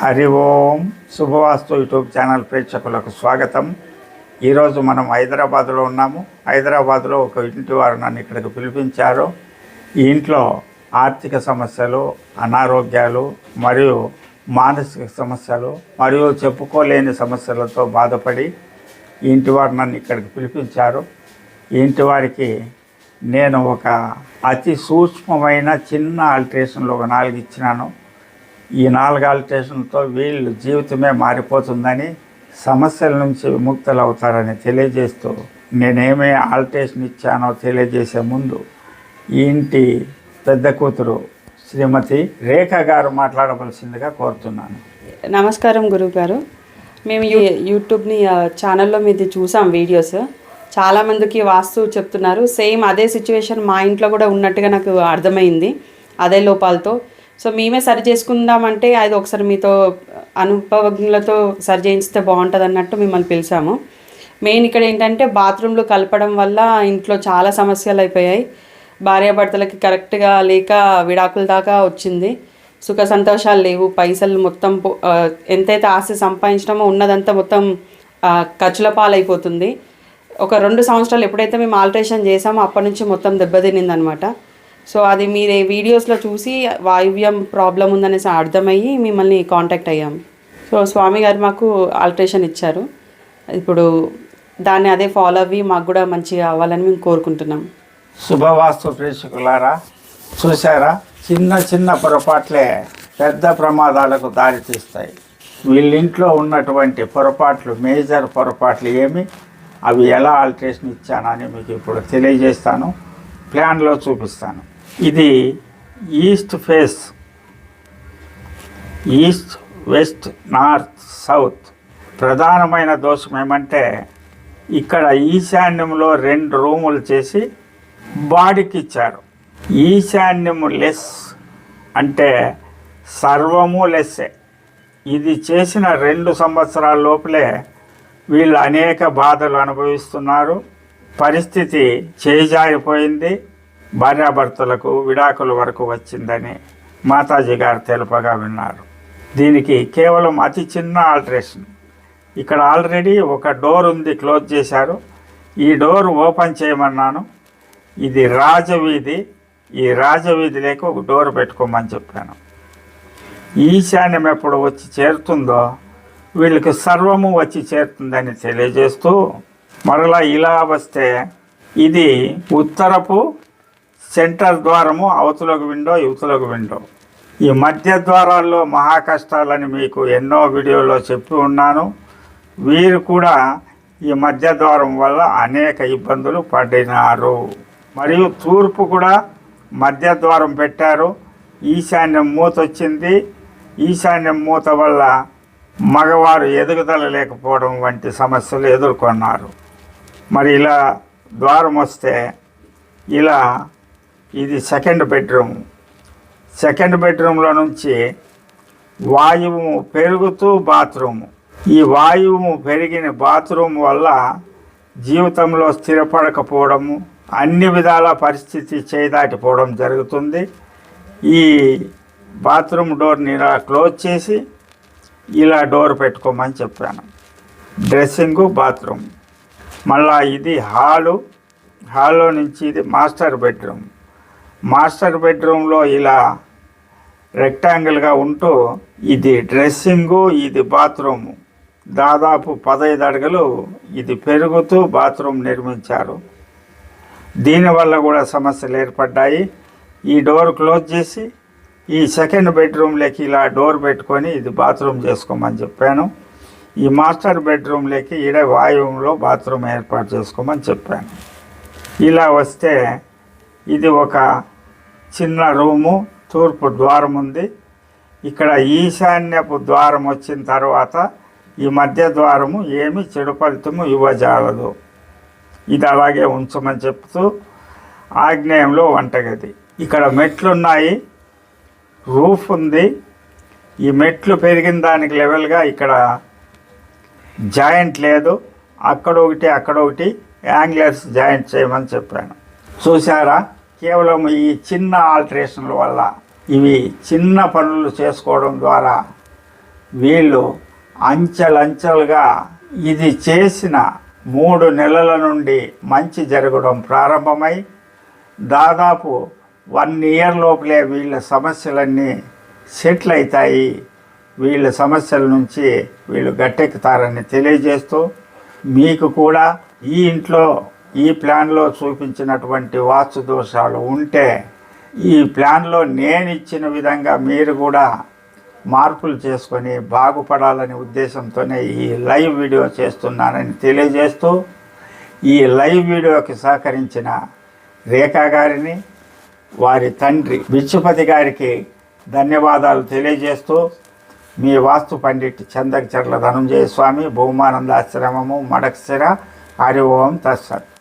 Hari Om Shubhavastu YouTube channel ప్రేక్షకులకు స్వాగతం. ఈరోజు మనం హైదరాబాద్లో ఉన్నాము. హైదరాబాద్లో ఒక ఇంటి వారు నన్ను ఇక్కడికి పిలిపించారు. ఈ ఇంట్లో ఆర్థిక సమస్యలు అనారోగ్యాలు మరియు మానసిక సమస్యలు మరియు చెప్పుకోలేని సమస్యలతో బాధపడి ఈ ఇంటి వారు నన్ను ఇక్కడికి పిలిపించారు. ఈ ఇంటి వారికి నేను ఒక అతి సూక్ష్మమైన చిన్న ఆల్ట్రేషన్లో ఒక నాలుగు ఇచ్చినాను. ఈ నాలుగు ఆల్టేషన్తో వీళ్ళు జీవితమే మారిపోతుందని సమస్యల నుంచి విముక్తులు అవుతారని తెలియజేస్తూ నేనేమే ఆల్టేషన్ ఇచ్చానో తెలియజేసే ముందు ఈ ఇంటి పెద్ద కూతురు శ్రీమతి రేఖ గారు మాట్లాడవలసిందిగా కోరుతున్నాను. నమస్కారం గురువు గారు మేము ఈ యూట్యూబ్ని ఛానల్లో మీది చూసాం వీడియోస్. చాలామందికి వాస్తు చెప్తున్నారు. సేమ్ అదే సిచ్యువేషన్ మా ఇంట్లో కూడా ఉన్నట్టుగా నాకు అర్థమైంది. అదే లోపాలతో. సో మేమే సరి చేసుకుందామంటే అది ఒకసారి మీతో అనుభవజ్ఞులతో సరి చేయించితే బాగుంటుంది అన్నట్టు మిమ్మల్ని పిలిచాము. మెయిన్ ఇక్కడ ఏంటంటే బాత్రూమ్లు కలపడం వల్ల ఇంట్లో చాలా సమస్యలు అయిపోయాయి. భార్యాభర్తలకి కరెక్ట్గా లేక విడాకుల దాకా వచ్చింది. సుఖ సంతోషాలు లేవు. పైసలు మొత్తం పో- ఎంతైతే ఆస్తి సంపాదించినామో ఉన్నదంతా మొత్తం ఖర్చుల పాలైపోతుంది. ఒక రెండు సంవత్సరాలు ఎప్పుడైతే మేము ఆల్టరేషన్ చేసామో అప్పటి నుంచి మొత్తం దెబ్బతినింది అనమాట సో అది మీరు వీడియోస్లో చూసి వాయువ్యం ప్రాబ్లం ఉందనేసి అర్థమయ్యి మిమ్మల్ని కాంటాక్ట్ అయ్యాము సో స్వామి గారు మాకు ఆల్టరేషన్ ఇచ్చారు. ఇప్పుడు దాన్ని అదే ఫాలో అవ్వి మాకు కూడా మంచిగా అవ్వాలని మేము కోరుకుంటున్నాం. శుభవాస్తు ప్రేక్షకులారా చూసారా చిన్న చిన్న పొరపాట్లే పెద్ద ప్రమాదాలకు దారితీస్తాయి వీళ్ళింట్లో ఉన్నటువంటి పొరపాట్లు మేజర్ పొరపాట్లు ఏమి అవి ఎలా ఆల్టరేషన్ ఇచ్చానని మీకు ఇప్పుడు తెలియజేస్తాను. ప్లాన్లో చూపిస్తాను. ఇది east face east west north south. ప్రధానమైన దోషం ఏమంటే ఇక్కడ ఈశాన్యంలో రెండు రూములు చేసి బాడీకి ఇచ్చారు. ఈశాన్యము లెస్ అంటే సర్వము లెస్సే. ఇది చేసిన రెండు సంవత్సరాల లోపలే వీళ్ళు అనేక బాధలు అనుభవిస్తున్నారు. పరిస్థితి చేజారిపోయింది. భార్యాభర్తలకు విడాకుల వరకు వచ్చిందని మాతాజీ గారు తెలుపగా విన్నారు. దీనికి కేవలం అతి చిన్న ఆల్టరేషన్. ఇక్కడ ఆల్రెడీ ఒక డోర్ ఉంది క్లోజ్ చేశారు. ఈ డోర్ ఓపెన్ చేయమన్నాను. ఇది రాజవీధి ఈ రాజవీధిలోకి ఒక డోర్ పెట్టుకోమని చెప్పాను. ఈశాన్యం ఎప్పుడు వచ్చి చేరుతుందో వీళ్ళకి సర్వము వచ్చి చేరుతుందని తెలియజేస్తూ మరలా ఇలా వస్తే ఇది ఉత్తరపు సెంటర్ ద్వారము అవతలకు విండో యువతలకు విండో. ఈ మధ్య ద్వారాల్లో మహాకష్టాలని మీకు ఎన్నో వీడియోలో చెప్పి ఉన్నాను. వీరు కూడా ఈ మధ్య ద్వారం వల్ల అనేక ఇబ్బందులు పడినారు. మరియు తూర్పు కూడా మధ్య ద్వారం పెట్టారు. ఈశాన్యం మూత వచ్చింది. ఈశాన్యం మూత వల్ల మగవారు ఎదుగుదల లేకపోవడం వంటి సమస్యలు ఎదుర్కొన్నారు. మరి ఇలా ద్వారం వస్తే ఇలా ఇది సెకండ్ బెడ్రూమ్. సెకండ్ బెడ్రూమ్లో నుంచి వాయువు పెరుగుతూ బాత్రూము. ఈ వాయువు పెరిగిన బాత్రూమ్ వల్ల జీవితంలో స్థిరపడకపోవడము అన్ని విధాల పరిస్థితి చేయదాటిపోవడం జరుగుతుంది. ఈ బాత్రూమ్ డోర్ని ఇలా క్లోజ్ చేసి ఇలా డోర్ పెట్టుకోమని చెప్పాను. Dressing bathroom. మళ్ళా ఇది హాలు. హాల్లో నుంచి ఇది మాస్టర్ బెడ్రూమ్. మాస్టర్ బెడ్రూమ్లో ఇలా రెక్టాంగిల్గా ఉంటూ ఇది డ్రెస్సింగు ఇది బాత్రూము. దాదాపు పదహైదు అడుగులు ఇది పెరుగుతూ బాత్రూమ్ నిర్మించారు. దీనివల్ల కూడా సమస్యలు ఏర్పడ్డాయి. ఈ డోర్ క్లోజ్ చేసి ఈ సెకండ్ బెడ్రూమ్లోకి ఇలా డోర్ పెట్టుకొని ఇది బాత్రూమ్ చేసుకోమని చెప్పాను. ఈ మాస్టర్ బెడ్రూమ్లోకి ఈడ వాయువులో బాత్రూమ్ ఏర్పాటు చేసుకోమని చెప్పాను. ఇలా వస్తే ఇది ఒక చిన్న రూము తూర్పు ద్వారం ఉంది. ఇక్కడ ఈశాన్యపు ద్వారం వచ్చిన తర్వాత ఈ మధ్య ద్వారము ఏమి చెడు ఫలితము ఇవ్వజాలదు. ఇది అలాగే ఉంచమని చెప్తూ ఆగ్నేయంలో వంటగది. ఇక్కడ మెట్లు ఉన్నాయి రూఫ్ ఉంది. ఈ మెట్లు పెరిగిన దానికి లెవెల్గా ఇక్కడ జాయింట్ లేదు. అక్కడ ఒకటి అక్కడ ఒకటి యాంగ్లర్స్ జాయింట్ చేయమని చెప్పాను. చూసారా కేవలం ఈ చిన్న ఆల్టరేషన్ల వల్ల ఇవి చిన్న పనులు చేసుకోవడం ద్వారా వీళ్ళు అంచెలంచెలుగా ఇది చేసిన మూడు నెలల నుండి మంచి జరగడం ప్రారంభమై దాదాపు వన్ ఇయర్ లోపలే వీళ్ళ సమస్యలన్నీ సెటిల్ అవుతాయి వీళ్ళ సమస్యల నుంచి వీళ్ళు గట్టెక్కుతారని తెలియజేస్తూ మీకు కూడా ఈ ఇంట్లో ఈ ప్లాన్లో చూపించినటువంటి వాస్తు దోషాలు ఉంటే ఈ ప్లాన్లో నేను ఇచ్చిన విధంగా మీరు కూడా మార్పులు చేసుకొని బాగుపడాలనే ఉద్దేశంతోనే ఈ లైవ్ వీడియో చేస్తున్నానని తెలియజేస్తూ ఈ లైవ్ వీడియోకి సహకరించిన రేఖా గారిని వారి తండ్రి విశ్వపతి గారికి ధన్యవాదాలు తెలియజేస్తూ మీ వాస్తు పండిట్ చందకచర్ల ధనుంజయ స్వామి భూమానందాశ్రమము మడక్సిర హరి ఓం తత్సత్.